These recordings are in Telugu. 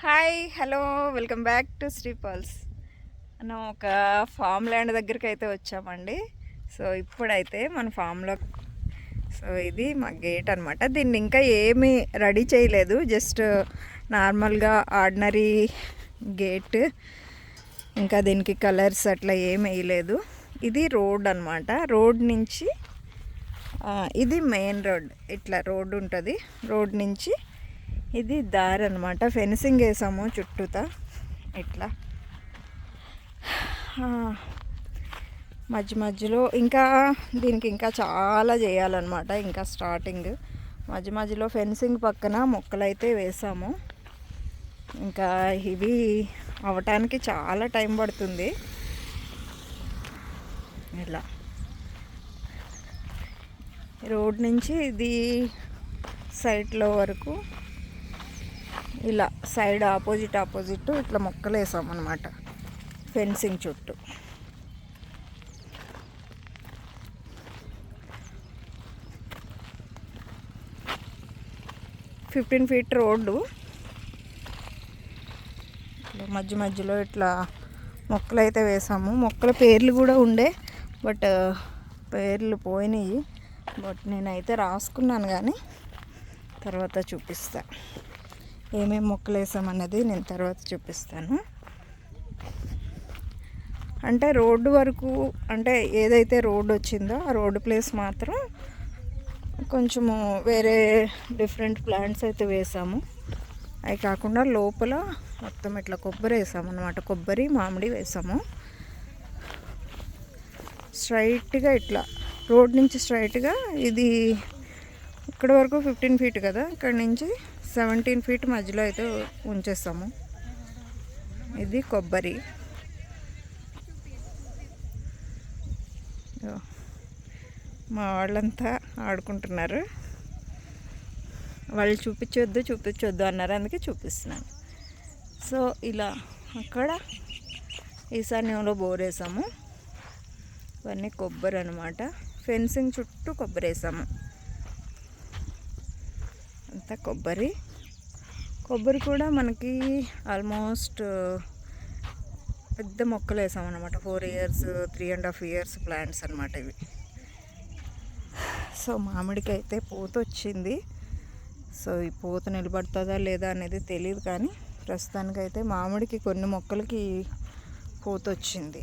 Hi hello welcome back to Sripals మనం ఒక ఫామ్ ల్యాండ్ దగ్గరికి అయితే వచ్చామండి. సో ఇప్పుడైతే మన ఫామ్లో సో ఇది మా గేట్ అనమాట దీన్ని ఇంకా ఏమీ రెడీ చేయలేదు. జస్ట్ నార్మల్గా ఆర్డినరీ గేట్. ఇంకా దీనికి కలర్స్ అట్లా ఏం వేయలేదు. ఇది రోడ్ అనమాట రోడ్ నుంచి ఇది మెయిన్ రోడ్. ఇట్లా రోడ్ ఉంటుంది. రోడ్ నుంచి ఇది దారి అనమాట ఫెన్సింగ్ వేసాము చుట్టూతా. ఇట్లా. మధ్య మధ్యలో ఇంకా దీనికి ఇంకా చాలా చేయాలన్నమాట. ఇంకా స్టార్టింగ్ మధ్య మధ్యలో ఫెన్సింగ్ పక్కన మొక్కలైతే వేసాము. ఇంకా ఇవి అవటానికి చాలా టైం పడుతుంది. ఇలా. రోడ్ నుంచి ఇది సైట్లో వరకు ఇలా సైడ్ ఆపోజిట్ ఆపోజిట్ ఇట్లా మొక్కలు వేసాం అనమాట ఫెన్సింగ్ చుట్టూ. Fifteen feet road. ఇట్లా మధ్య మధ్యలో ఇట్లా మొక్కలు అయితే వేసాము. మొక్కల పేర్లు కూడా ఉండే బట్ పేర్లు పోయినాయి. బట్ నేనైతే రాసుకున్నాను కానీ తర్వాత చూపిస్తాను ఏమేమి మొక్కలు వేసామన్నది నేను తర్వాత చూపిస్తాను. అంటే రోడ్డు వరకు అంటే ఏదైతే రోడ్డు వచ్చిందో ఆ రోడ్డు ప్లేస్ మాత్రం కొంచెము వేరే డిఫరెంట్ ప్లాంట్స్ అయితే వేసాము. అవి కాకుండా లోపల మొత్తం ఇట్లా కొబ్బరి వేసాము అనమాట కొబ్బరి మామిడి వేసాము. స్ట్రైట్గా ఇట్లా రోడ్ నుంచి స్ట్రైట్గా ఇది ఇక్కడ వరకు ఫిఫ్టీన్ ఫీట్ కదా ఇక్కడ నుంచి సెవెంటీన్ ఫీట్ మధ్యలో అయితే ఉంచేస్తాము. ఇది కొబ్బరి. మా వాళ్ళంతా ఆడుకుంటున్నారు. వాళ్ళు చూపించొద్దు చూపించొద్దు అన్నారు అందుకే చూపిస్తున్నాను. సో ఇలా అక్కడ ఈశాన్యంలో బోర్ వేసాము ఇవన్నీ కొబ్బరి అనమాట ఫెన్సింగ్ చుట్టూ కొబ్బరి వేసాము అంతా కొబ్బరి. కొబ్బరి కూడా మనకి ఆల్మోస్ట్ పెద్ద మొక్కలు వేసాం అనమాట four years three and half years plants అనమాట ఇవి. సో మామిడికి అయితే పూత వచ్చింది. సో ఈ పూత నిలబడుతుందా లేదా అనేది తెలియదు కానీ ప్రస్తుతానికైతే మామిడికి కొన్ని మొక్కలకి పూత వచ్చింది.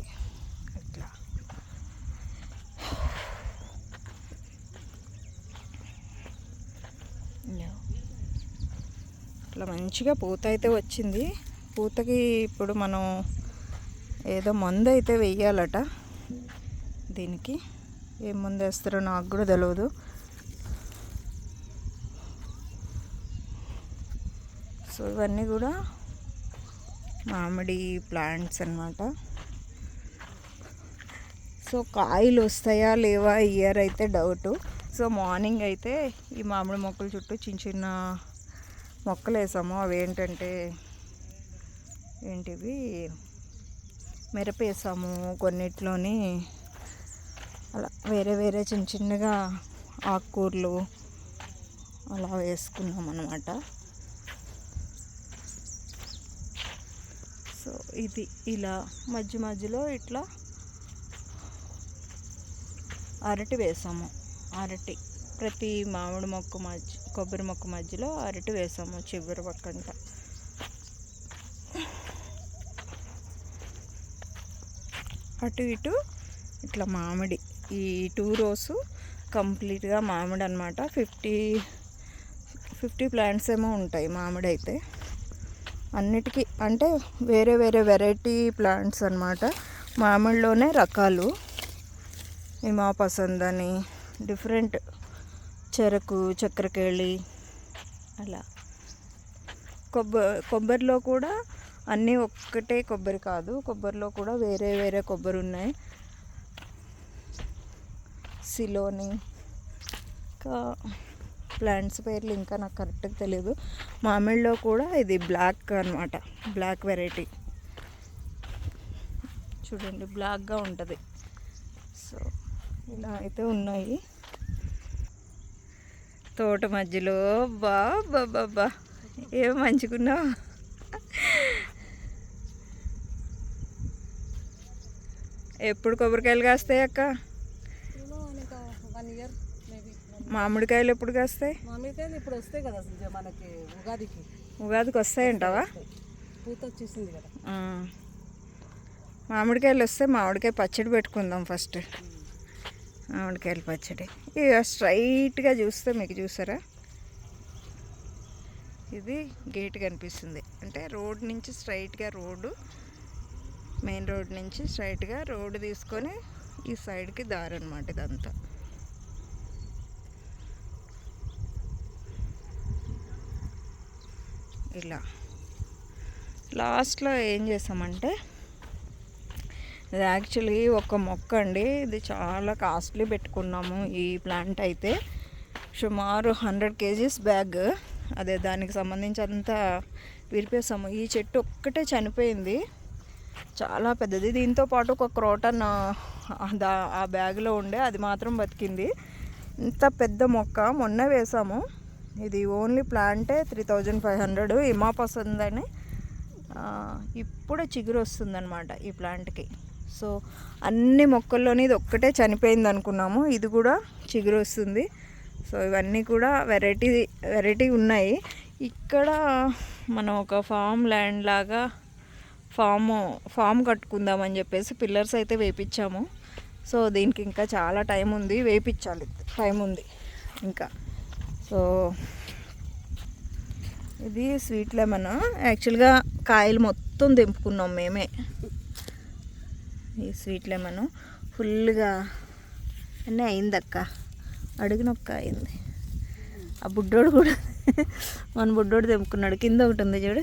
ఇట్లా మంచిగా పూత అయితే వచ్చింది. పూతకి ఇప్పుడు మనం ఏదో మందు అయితే వెయ్యాలట దీనికి. ఏం మందు వేస్తారో నాకు కూడా తెలియదు సో ఇవన్నీ కూడా మామిడి ప్లాంట్స్ అన్నమాట. సో కాయలు వస్తాయా లేవా ఇయర్ అయితే డౌటు. సో మార్నింగ్ అయితే ఈ మామిడి మొక్కల చుట్టూ చిన్న చిన్న మొక్కలు వేసాము అవి ఏంటంటే ఏంటివి? మిరప వేసాము కొన్నిట్లోని. అలా వేరే వేరే చిన్న చిన్నగా ఆకుకూరలు అలా వేసుకున్నాం అన్నమాట సో ఇది ఇలా మధ్య మధ్యలో ఇట్లా అరటి వేసాము. అరటి ప్రతి మామిడి మొక్క మధ్య కొబ్బరి మొక్క మధ్యలో అరటి వేసాము చివరి పక్కంట అటు ఇటు ఇట్లా మామిడి ఈ టూ రోస్ కంప్లీట్గా మామిడి అనమాట ఫిఫ్టీ ఫిఫ్టీ ప్లాంట్స్ ఏమో ఉంటాయి మామిడి అయితే. అన్నిటికీ అంటే వేరే వేరే వెరైటీ ప్లాంట్స్ అనమాట మామిడిలోనే రకాలు. హిమాపసంద్ అని డిఫరెంట్ చెరకు చక్కెరకేళి అలా. కొబ్బ కొబ్బరిలో కూడా అన్నీ ఒక్కటే కొబ్బరి కాదు. కొబ్బరిలో కూడా వేరే వేరే కొబ్బరి ఉన్నాయి సిలోని ఇంకా ప్లాంట్స్ పేర్లు ఇంకా నాకు కరెక్ట్గా తెలియదు మామిడిలో కూడా ఇది బ్లాక్ అనమాట బ్లాక్ వెరైటీ. చూడండి బ్లాక్గా ఉంటుంది. సో ఇలా అయితే ఉన్నాయి. తోట మధ్యలో. బా బాబా ఏం మంచుకున్నావు ఎప్పుడు కొబ్బరికాయలు కాస్తాయి అక్క? మామిడికాయలు ఎప్పుడు కాస్తాయి? మామిడికాయలు ఇప్పుడు వస్తాయి కదా మనకి ఉగాదికి. ఉగాదికి వస్తాయంటావా? పూత వచ్చేసింది కదా. మామిడికాయలు వస్తే మామిడికాయ పచ్చడి పెట్టుకుందాం ఫస్ట్. మామిడికాయల పచ్చడి. ఇక స్ట్రైట్గా చూస్తే మీకు చూసారా? ఇది గేట్ కనిపిస్తుంది. అంటే రోడ్ నుంచి స్ట్రైట్గా రోడ్డు మెయిన్ రోడ్ నుంచి స్ట్రైట్గా రోడ్డు తీసుకొని ఈ సైడ్కి దారి అనమాట ఇదంతా. ఇలా. లాస్ట్లో ఏం చేసామంటే ఇది యాక్చువల్లీ ఒక మొక్క అండి. ఇది చాలా కాస్ట్లీ పెట్టుకున్నాము ఈ ప్లాంట్ అయితే. సుమారు హండ్రెడ్ కేజీస్ బ్యాగ్. అదే దానికి సంబంధించి అంతా విరిపేసాము ఈ చెట్టు ఒక్కటే చనిపోయింది. చాలా పెద్దది. దీంతో పాటు ఒక క్రోటన్ దా ఆ బ్యాగ్లో ఉండే అది మాత్రం బతికింది. ఇంత పెద్ద మొక్క మొన్న వేసాము ఇది ఓన్లీ ప్లాంటే త్రీ థౌజండ్ ఫైవ్ హండ్రెడ్ ఇమాపస్ ఉందని ఇప్పుడే చిగురు వస్తుందన్నమాట ఈ ప్లాంట్కి సో అన్ని మొక్కల్లోని ఇది ఒక్కటే చనిపోయింది అనుకున్నాము. ఇది కూడా చిగురు వస్తుంది. సో ఇవన్నీ కూడా వెరైటీ వెరైటీ ఉన్నాయి. ఇక్కడ మనం ఒక ఫామ్ ల్యాండ్ లాగా ఫామ్ ఫామ్ కట్టుకుందామని చెప్పేసి పిల్లర్స్ అయితే వేపించాము సో దీనికి ఇంకా చాలా టైం ఉంది. వేపించాలి టైం ఉంది ఇంకా. సో ఇది స్వీట్ లెమన్. యాక్చువల్గా కాయలు మొత్తం తెంపుకున్నాం మేమే. ఈ స్వీట్ లెమన్ ఫుల్గా అన్నీ అయిందక్క. అడిగినొక్క అయింది. ఆ బుడ్డోడు కూడా మన బుడ్డోడు తెంపుకున్నాడు. కింద ఒకటి ఉంది చూడు.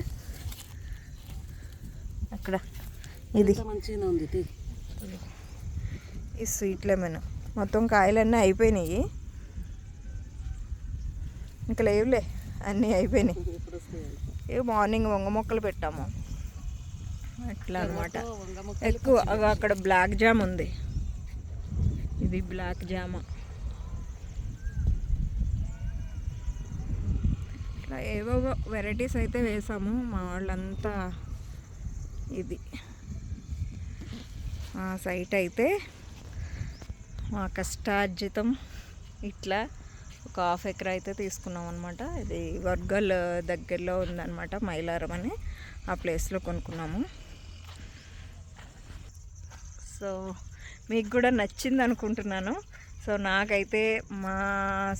అక్కడ. ఇది. ఈ స్వీట్ లెమన్. మొత్తం కాయలన్నీ అయిపోయినాయి. ఇంకా లేవులే అన్నీ అయిపోయినాయి. మార్నింగ్ వంగ మొక్కలు పెట్టాము. అట్లా అనమాట ఎక్కువ అక్కడ బ్లాక్ జామ్ ఉంది. ఇది బ్లాక్ జామ. ఇట్లా ఏవో వెరైటీస్ అయితే వేసాము. మా వాళ్ళంతా ఇది. ఆ సైట్ అయితే మా కష్టార్జితం ఇట్లా ఒక హాఫ్ ఎకర్ అయితే తీసుకున్నాం అనమాట ఇది వర్గల్ దగ్గరలో ఉందన్నమాట మైలారం అని. ఆ ప్లేస్లో కొనుక్కున్నాము. సో మీకు కూడా నచ్చింది అనుకుంటున్నాను. సో నాకైతే మా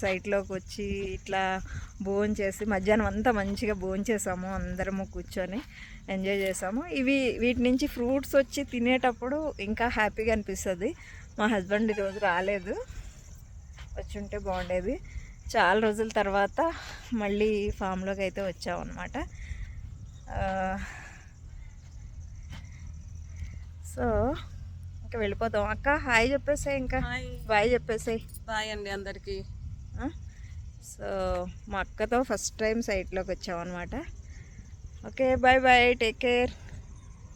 సైట్లోకి వచ్చి ఇట్లా భోజనం చేసి మధ్యాహ్నం అంతా మంచిగా భోజనం చేసాము అందరము కూర్చొని ఎంజాయ్ చేసాము. ఇవి వీటి నుంచి ఫ్రూట్స్ వచ్చి తినేటప్పుడు ఇంకా హ్యాపీగా అనిపిస్తుంది. మా హస్బెండ్ ఈరోజు రాలేదు. వచ్చి ఉంటే బాగుండేది. చాలా రోజుల తర్వాత మళ్ళీ ఫామ్లోకి అయితే వచ్చామన్నమాట. సో ఇంకా వెళ్ళిపోతాం అక్క హాయ్ చెప్పేసాయి ఇంకా. హాయ్. బాయ్ చెప్పేసాయి. బాయ్ అండి అందరికీ. సో మా అక్కతో ఫస్ట్ టైం సైట్లోకి వచ్చామన్నమాట. Okay bye bye take care.